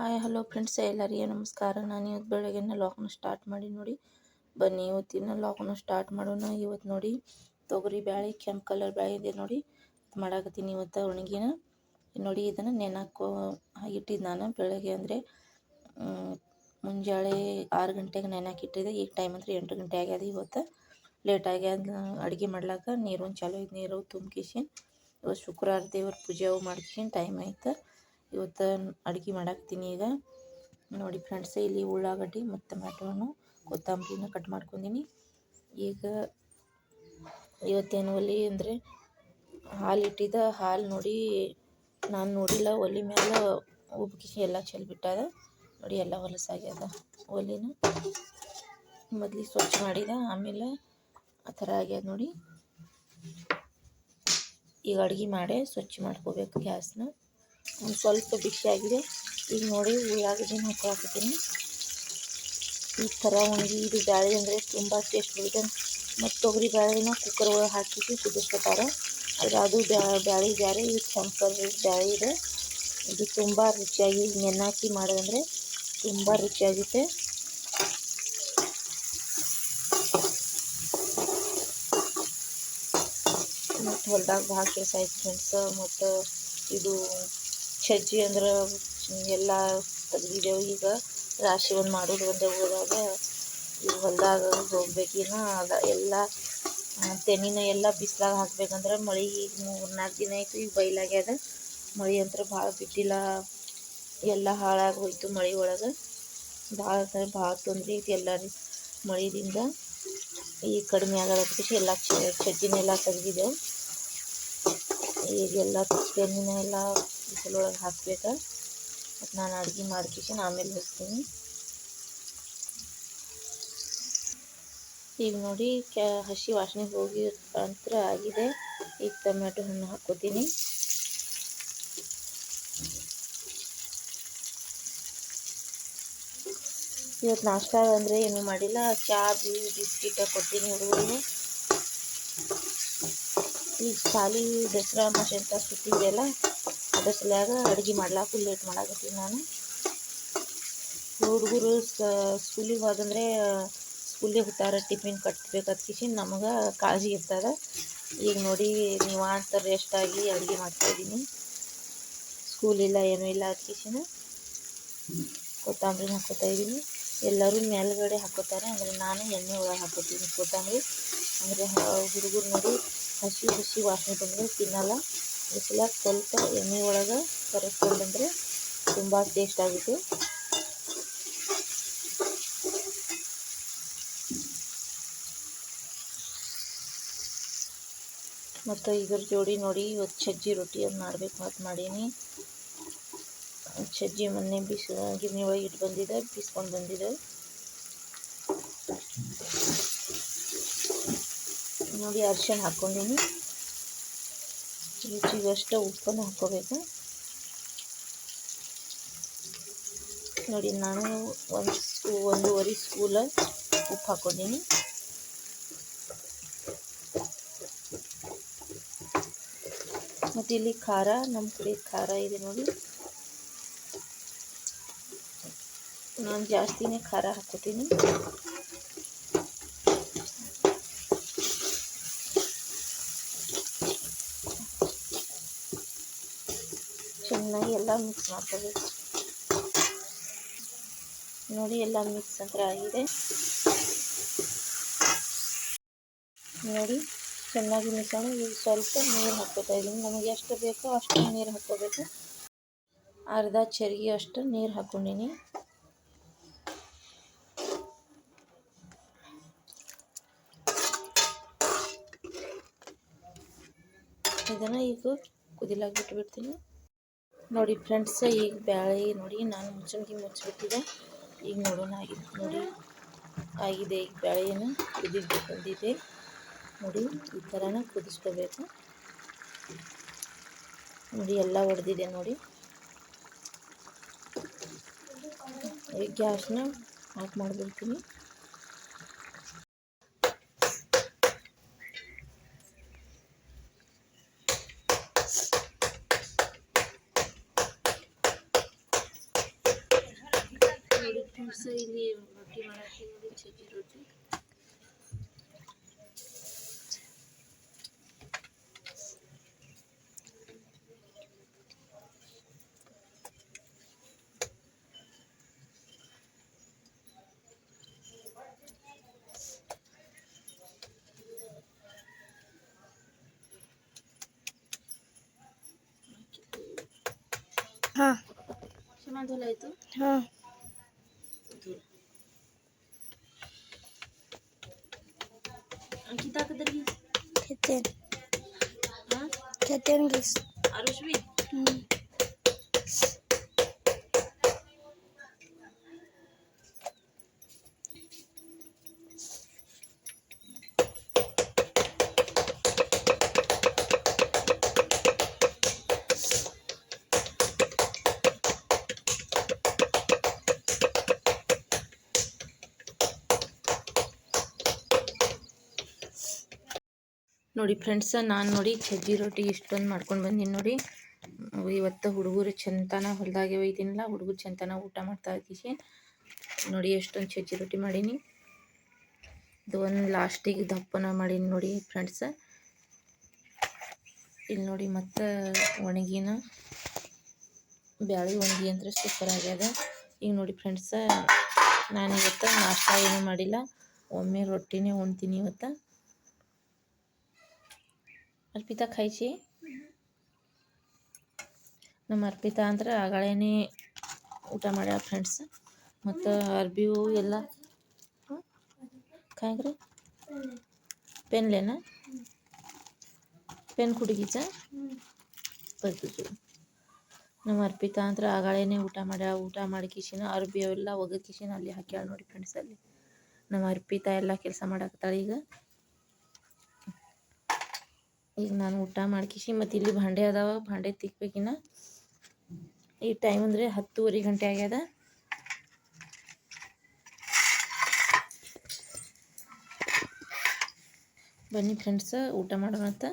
Hi, hello friends, ಎಲ್ಲರಿಗೆ ನಮಸ್ಕಾರ. ನಾನು ಇವತ್ತು ಬೆಳಗ್ಗೆನ ಲಾಕ್ನ ಸ್ಟಾರ್ಟ್ ಮಾಡಿ ನೋಡಿ. ಬನ್ನಿ, ಇವತ್ತಿನ ಲಾಕ್ನ ಸ್ಟಾರ್ಟ್ ಮಾಡೋಣ. ಇವತ್ತು ನೋಡಿ, ತೊಗರಿ ಬ್ಯಾಳೆ, ಕೆಂಪು ಕಲರ್ ಬ್ಯಾಳೆ ಇದೆ ನೋಡಿ. ಮಾಡಾಕತ್ತೀನಿ ಇವತ್ತು ಒಣಗಿನ. ನೋಡಿ, ಇದನ್ನು ನೆನಕೋ ಇಟ್ಟಿದ್ದು ನಾನು ಬೆಳಗ್ಗೆ ಅಂದರೆ ಮುಂಜಾಳೆ ಆರು ಗಂಟೆಗೆ ನೆನಕಿಟ್ಟಿದೆ ಈಗ ಟೈಮ್ ಅಂದರೆ ಎಂಟು ಗಂಟೆ ಆಗ್ಯದ ಇವತ್ತು. ಲೇಟ್ ಆಗ್ಯದ, ಅಡುಗೆ ಮಾಡ್ಲಾಕ ನೀರು ಒಂದು ಚಾಲು ಐದು ನೀರು ತುಂಬಿಸಿ ಇವತ್ತು ಶುಕ್ರವಾರ ದೇವ್ರ ಪೂಜೆ ಮಾಡ್ಕೊಂಡು ಟೈಮ್ ಆಯ್ತು. ಇವತ್ತು ಅಡುಗೆ ಮಾಡಾಕ್ತೀನಿ ಈಗ. ನೋಡಿ ಫ್ರೆಂಡ್ಸ್ ಇಲ್ಲಿ ಉಳ್ಳಾಗಡ್ಡಿ ಮತ್ತು ಟೊಮ್ಯಾಟೋನು ಕೊತ್ತಂಬರಿನ ಕಟ್ ಮಾಡ್ಕೊಂಡಿನಿ. ಈಗ ಇವತ್ತೇನು ಒಲೆ ಅಂದರೆ ಹಾಲು ಇಟ್ಟಿದ್ದ, ಹಾಲು ನೋಡಿ ನಾನು ನೋಡಿಲ್ಲ, ಒಲೆ ಮೇಲೆ ಉಬ್ಕಿಸಿ ಎಲ್ಲ ಚೆಲ್ಬಿಟ್ಟದ ನೋಡಿ ಎಲ್ಲ ಹೊಲಸಾಗ್ಯದ ಒಲಿನ. ಮೊದಲು ಸ್ವಚ್ಛ ಮಾಡಿದ, ಆಮೇಲೆ ಆ ಥರ ಆಗ್ಯದ ನೋಡಿ. ಈಗ ಅಡುಗೆ ಮಾಡಿ ಸ್ವಚ್ಛ ಮಾಡ್ಕೋಬೇಕು ಗ್ಯಾಸ್ನ. ಒಂದು ಸ್ವಲ್ಪ ಬಿಸಿಯಾಗಿದೆ ಈಗ ನೋಡಿ ಉಳ್ಳಾಗಡ್ಡಿನ ಹಾಕೊಳಕತ್ತೀನಿ. ಈ ಥರ ಒಣಗಿ ಇದು ಬ್ಯಾಳೆ ಅಂದರೆ ತುಂಬ ಟೇಸ್ಟ್ ಬರುತ್ತೆ. ಮತ್ತು ತೊಗರಿ ಬ್ಯಾಳೆನ ಕುಕ್ಕರ್ ಒಳಗೆ ಹಾಕಿ ಕುದಿಸ್ಕೊತಾರೆ. ಆದರೆ ಅದು ಬ್ಯಾಳೆ ಬೇರೆ ಇದು ಸಂಪರ್ ಬ್ಯಾಳೆ ಇದೆ. ಇದು ತುಂಬ ರುಚಿಯಾಗಿ ನೆನ್ನಾಕಿ ಮಾಡೋದಂದರೆ ತುಂಬ ರುಚಿಯಾಗುತ್ತೆ. ಮತ್ತು ಹೊಲ್ದಾಗ ಭಾಳ ಕೆಲಸ ಆಯ್ತು ಫ್ರೆಂಡ್ಸ್ ಮತ್ತು ಇದು ಸಜ್ಜಿ ಅಂದ್ರೆ ಎಲ್ಲ ತೆಗ್ದಿದ್ದೆವು ಈಗ ರಾಶಿ ಒಂದು ಮಾಡೋದು ಒಂದೇ ಹೋದಾಗ ಈಗ ಹೊಲ್ದಾಗ ಹೋಗ್ಬೇಕಿನ ಅದ ಎಲ್ಲ ತೆನಿನ ಎಲ್ಲ ಬಿಸ್ಲಾಗ ಹಾಕ್ಬೇಕಂದ್ರೆ ಮಳೆ ಈಗ ಮೂರು ನಾಲ್ಕು ದಿನ ಆಯಿತು ಈಗ ಬಯಲಾಗ್ಯದ ಮಳೆ ಅಂದ್ರೆ ಭಾಳ ಬಿದ್ದಿಲ್ಲ ಎಲ್ಲ ಹಾಳಾಗಿ ಹೋಯ್ತು ಮಳೆ ಒಳಗೆ. ಭಾಳ ಅಂದ್ರೆ ಭಾಳ ತೊಂದರೆ ಐತಿ ಎಲ್ಲ ಮಳೆಯಿಂದ ಈಗ ಕಡಿಮೆ ಆಗೋದಕ್ಕೆ ಎಲ್ಲ ಚಜ್ಜಿನೆಲ್ಲ ತೆಗ್ದಿದ್ದೆವು ಈಗೆಲ್ಲ ತೆನಿನ ಎಲ್ಲ ಬಿಸಿಲೊಳಗೆ ಹಾಕ್ಬೇಕು. ಮತ್ತು ನಾನು ಅಡುಗೆ ಮಾಡ್ಕಿಶನ್ ಆಮೇಲೆ ಹೋಗ್ತೀನಿ ಈಗ ನೋಡಿ ಕ್ಯಾ, ಹಸಿ ವಾಸನೆ ಹೋಗಿ ಅಂತರ ಆಗಿದೆ. ಈಗ ಟೊಮ್ಯಾಟೊ ಹಣ್ಣು ಹಾಕೋತೀನಿ. ಇವತ್ತು ನಾಷ್ಟ ಅಂದರೆ ಏನೂ ಮಾಡಿಲ್ಲ. ಚಾ ಬಿಸ್ಕಿಟ ಕೊಡ್ತೀನಿ ಹುಡುಗರಿಗೆ. ಈಗ ಖಾಲಿ ದಸರಾ ಅಮಾವಾಸ್ಯೆ ಅಂತ ಸುತ್ತಿದೆಯಲ್ಲ ಅದ್ರ ಅಡುಗೆ ಫುಲ್ ಲೇಟ್ ಮಾಡಾಕತ್ತೀನಿ ನಾನು. ಹುಡುಗರು ಸ್ಕೂಲಿಗೆ ಹೋದಂದ್ರೆ ಸ್ಕೂಲಿಗೆ ಹೋಗ್ತಾರೆ ಟಿಫಿನ್ ಕಟ್ಬೇಕು ಕಿಶಿ ನಮಗೆ ಕಾಳಜಿ ಇರ್ತದೆ. ಈಗ ನೋಡಿ ನೀವು ಅಂತ ಆಗಿ ಅಡುಗೆ ಮಾಡ್ತಾಯಿದ್ದೀನಿ ಸ್ಕೂಲ್ ಇಲ್ಲ, ಏನೂ ಇಲ್ಲ ಅದಕ್ಕಿಶಿನ ಕೊತ್ತಂಬರಿ ಹಾಕೋತಾ ಇದ್ದೀನಿ ಎಲ್ಲರೂ ಮೇಲ್ಗಡೆ ಹಾಕೋತಾರೆ ಅಂದರೆ ನಾನು ಎಣ್ಣೆ ಒಳಗೆ ಹಾಕೋತೀನಿ ಕೊತ್ತಂಬರಿ. ಅಂದರೆ, ಹುಡುಗರು ನೋಡಿ ಹಸಿ ಹಸಿ ವಾಸನೆ ಬಂದರೆ ತಿನ್ನಲ್ಲ. ಈ ಸ್ವಲ್ಪ ಎಣ್ಣೆ ಒಳಗೆ ಕರೆಸ್ಕೊಂಡ್ಬಂದರೆ ತುಂಬ ಟೇಸ್ಟ್ ಆಗಿತ್ತು. ಮತ್ತು ಇದ್ರ ಜೋಡಿ ನೋಡಿ ಇವತ್ತು ಸಜ್ಜಿ ರೊಟ್ಟಿ ಅದು ಮಾಡ್ಬೇಕು ಮತ್ತು ಮಾಡೀನಿ. ಸಜ್ಜಿ ಮೊನ್ನೆ ಬಿಸಿ ಗಿರ್ಣಿ ಒಳಗೆ ಇಟ್ಟು ಬಂದಿದೆ, ಬೀಸ್ಕೊಂಡು ಬಂದಿದೆ. ನೋಡಿ ಅರ್ಶಿಣ ಹಾಕ್ಕೊಂಡೀನಿ ರುಚಿಗಷ್ಟು ಉಪ್ಪನ್ನು ಹಾಕ್ಕೋಬೇಕು. ನೋಡಿ, ನಾನು ಒಂದು ಸ್ಕೂ, ಒಂದೂವರೆ ಸ್ಕೂಲ ಉಪ್ಪು ಹಾಕ್ಕೊಂಡೀನಿ ಮತ್ತು ಇಲ್ಲಿ ಖಾರ ನಮ್ಮ ಕಡೆ ಖಾರ ಇದೆ ನೋಡಿ. ನಾನು ಜಾಸ್ತಿನೇ ಖಾರ ಹಾಕ್ಕೋತೀನಿ ಚೆನ್ನಾಗಿ ಎಲ್ಲ ಮಿಕ್ಸ್ ಮಾಡ್ಕೋಬೇಕು. ನೋಡಿ ಎಲ್ಲ ಮಿಕ್ಸ್ ಅಂದರೆ ಆಗಿದೆ. ನೋಡಿ, ಚೆನ್ನಾಗಿ ಮಿಕ್ಸ್ ಈಗ ಸ್ವಲ್ಪ ನೀರು ಹಾಕ್ಕೋತಾ ಇದ್ದೀನಿ. ನಮಗೆ ಎಷ್ಟು ಬೇಕೋ ಅಷ್ಟು ನೀರು ಹಾಕ್ಕೋಬೇಕು. ಅರ್ಧ ಚರಿಗೆ ಅಷ್ಟು ನೀರು ಹಾಕೊಂಡಿನಿ ಇದನ್ನು ಈಗ ಕುದಿಲಾಗಿ ಬಿಟ್ಬಿಡ್ತೀನಿ. ನೋಡಿ ಫ್ರೆಂಡ್ಸ್ ಈಗ ಬ್ಯಾಳೆ ನೋಡಿ ನಾನು ಮುಚ್ಚಂಗಿ ಮುಚ್ಚಿಬಿಟ್ಟಿದೆ. ಈಗ ನೋಡೋಣ ಆಗಿದೆ ನೋಡಿ ಆಗಿದೆ ಈಗ ಬ್ಯಾಳೆಯನ್ನು ಕುದಿದು ಬಂದಿದೆ. ನೋಡಿ ಈ ಥರನ ಕುದಿಸ್ಕೋಬೇಕು. ನೋಡಿ ಎಲ್ಲ ಹೊಡೆದಿದೆ ನೋಡಿ. ಈಗ ಗ್ಯಾಸ್ನ ಆಫ್ ಮಾಡಿಬಿಡ್ತೀನಿ. से ये रोटी बनाती हूँ छेकी रोटी हाँ समा धुलाई तो हाँ Bakın. Ha? Kedem gitsin. ನೋಡಿ ಫ್ರೆಂಡ್ಸ, ನಾನು ನೋಡಿ ಸಜ್ಜಿ ರೊಟ್ಟಿ ಇಷ್ಟೊಂದು ಮಾಡ್ಕೊಂಡು ಬಂದೀನಿ ನೋಡಿ. ಇವತ್ತು ಹುಡುಗರು ಚಂತನ ಹೊಲ್ದಾಗೆ ಒಯ್ತೀನಿಲ್ಲ ಹುಡುಗರು ಚಂತನ ಊಟ ಮಾಡ್ತಾ ಇದ್ದೀವಿ ನೋಡಿ ಎಷ್ಟೊಂದು ಸಜ್ಜಿ ರೊಟ್ಟಿ ಮಾಡೀನಿ. ಇದು ಒಂದು ಲಾಸ್ಟಿಗೆ ದಪ್ಪನ ಮಾಡೀನಿ ನೋಡಿ ಫ್ರೆಂಡ್ಸ. ಇಲ್ಲಿ ನೋಡಿ ಮತ್ತೆ ಒಣಗಿನ ಬ್ಯಾಳಿ ಒಣಗಿ ಅಂದರೆ ಸೂಪರ್ ಆಗ್ಯದ. ಈಗ ನೋಡಿ ಫ್ರೆಂಡ್ಸ, ನಾನು ಇವತ್ತು ನಾಷ್ಟ ಏನೂ ಮಾಡಿಲ್ಲ. ಒಮ್ಮೆ ರೊಟ್ಟಿನೇ ಉಣ್ತೀನಿ ಇವತ್ತು. ಅರ್ಪಿತಾ ಖಾಯ್ಸಿ ನಮ್ಮ ಅರ್ಪಿತಾ ಅಂದ್ರೆ ಆಗಳೇನೆ ಊಟ ಮಾಡ್ಯಾಳ ಫ್ರೆಂಡ್ಸ್ ಮತ್ತು ಅರ್ಬಿವು ಎಲ್ಲ ಕಾಯ್ಗ್ರಿ? ಪೆನ್ लेना ಪೆನ್ ಕುಡುಗೀಚ ಬರ್ತಿದ್ರು ನಮ್ಮ ಅರ್ಪಿತಾ ಅಂದ್ರೆ ಆಗಳೇನೆ ಊಟ ಮಾಡ್ಯಾಳ. ಊಟ ಮಾಡಿ ಕಿಶಿನ ಅರ್ಬಿ ಅವೆಲ್ಲ ಒಗದು ಕಿಶಿನ ಅಲ್ಲಿ ಹಾಕ್ಯಾಳ ನೋಡಿ ಫ್ರೆಂಡ್ಸ್ ಅಲ್ಲಿ. ನಮ್ಮ ಅರ್ಪಿತಾ ಎಲ್ಲ ಕೆಲಸ ಮಾಡಾಕತ್ತಾಳೆ ಈಗ. ಈಗ ನಾನು ಊಟ ಮಾಡ್ಕಿಸಿ ಮತ್ತು ಇಲ್ಲಿ ಭಾಂಡೆ ಅದಾವ, ಭಾಂಡೆ ತಿಕ್ಬೇಕಿನ್ನ. ಈ ಟೈಮ್ ಅಂದರೆ ಹತ್ತುವರೆ ಗಂಟೆ ಆಗ್ಯದ. ಬನ್ನಿ ಫ್ರೆಂಡ್ಸ ಊಟ ಮಾಡೋಣ ಅಂತ